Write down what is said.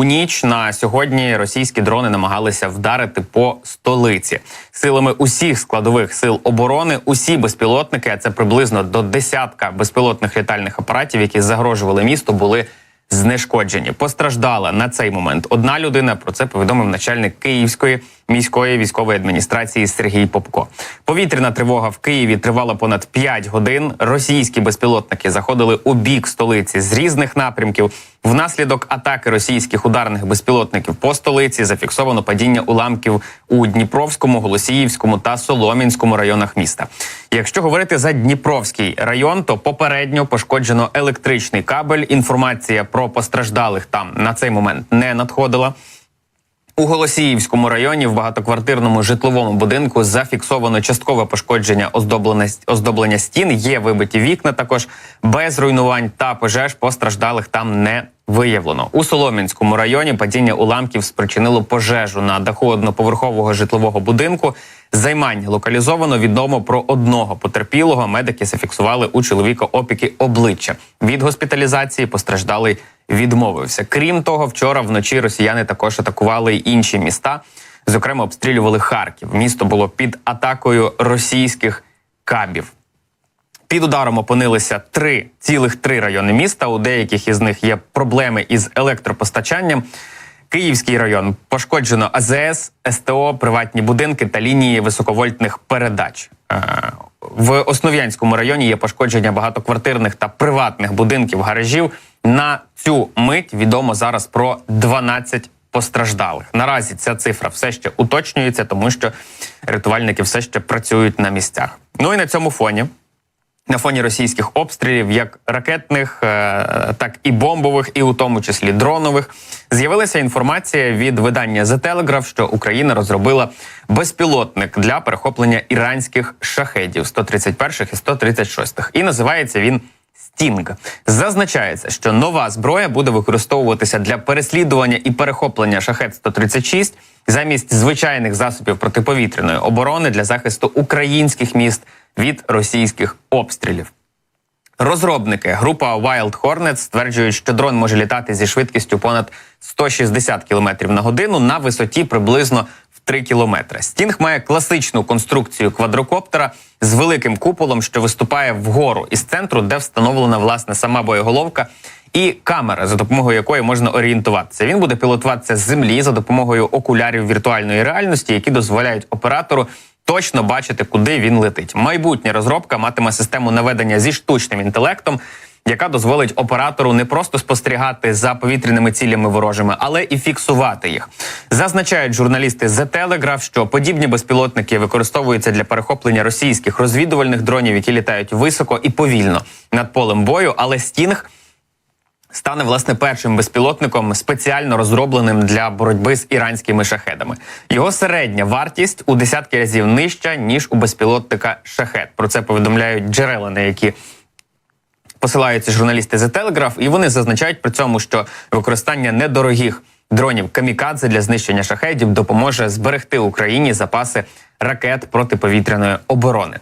У ніч на сьогодні російські дрони намагалися вдарити по столиці силами усіх складових сил оборони. Усі безпілотники, а це приблизно до десятка безпілотних літальних апаратів, які загрожували місту, були знешкоджені. Постраждала на цей момент одна людина. Про це повідомив начальник Київської міської військової адміністрації Сергій Попко. Повітряна тривога в Києві тривала понад 5 годин. Російські безпілотники заходили у бік столиці з різних напрямків. Внаслідок атаки російських ударних безпілотників по столиці зафіксовано падіння уламків у Дніпровському, Голосіївському та Солом'янському районах міста. Якщо говорити за Дніпровський район, то попередньо пошкоджено електричний кабель. Інформація про постраждалих там на цей момент не надходила. У Голосіївському районі в багатоквартирному житловому будинку зафіксовано часткове пошкодження оздоблення стін. Є вибиті вікна. Також без руйнувань та пожеж постраждалих там не виявлено. У Солом'янському районі падіння уламків спричинило пожежу на даху одноповерхового житлового будинку. Займання локалізовано відомо про одного потерпілого. Медики зафіксували у чоловіка опіки обличчя. Від госпіталізації постраждалий відмовився. Крім того, вчора вночі росіяни також атакували інші міста. Зокрема, обстрілювали Харків. Місто було під атакою російських кабів. Під ударом опинилися три цілих три райони міста. У деяких із них є проблеми із електропостачанням. Київський район пошкоджено АЗС, СТО, приватні будинки та лінії високовольтних передач. Е, В Основ'янському районі є пошкодження багатоквартирних та приватних будинків гаражів. На цю мить відомо зараз про 12 постраждалих. Наразі ця цифра все ще уточнюється, тому що рятувальники все ще працюють на місцях. Ну і на цьому фоні на фоні російських обстрілів, як ракетних, е, так і бомбових, і у тому числі дронових, з'явилася інформація від видання The Telegraph, що Україна розробила безпілотник для перехоплення іранських шахедів 131 і 136. І називається він. Стінг зазначається, що нова зброя буде використовуватися для переслідування і перехоплення шахет 136 замість звичайних засобів протиповітряної оборони для захисту українських міст від російських обстрілів. Розробники група Wild Hornet стверджують, що дрон може літати зі швидкістю понад 160 км на годину на висоті приблизно 3 км. Стінг має класичну конструкцію квадрокоптера з великим куполом, що виступає вгору із центру, де встановлена власне сама боєголовка. І камера, за допомогою якої можна орієнтуватися. Він буде пілотуватися з землі за допомогою окулярів віртуальної реальності, які дозволяють оператору точно бачити, куди він летить. Майбутня розробка матиме систему наведення зі штучним інтелектом, яка дозволить оператору не просто спостерігати за повітряними цілями ворожими, але і фіксувати їх. Зазначають журналісти The Telegraph, що подібні безпілотники використовуються для перехоплення російських розвідувальних дронів, які літають високо і повільно над полем бою, але стінг. Стане власне першим безпілотником, спеціально розробленим для боротьби з іранськими шахедами. Його середня вартість у десятки разів нижча ніж у безпілотника шахет. Про це повідомляють джерела, на які посилаються журналісти The Telegraph, і вони зазначають при цьому, що використання недорогих дронів камікадзе для знищення шахедів допоможе зберегти Україні запаси ракет протиповітряної оборони.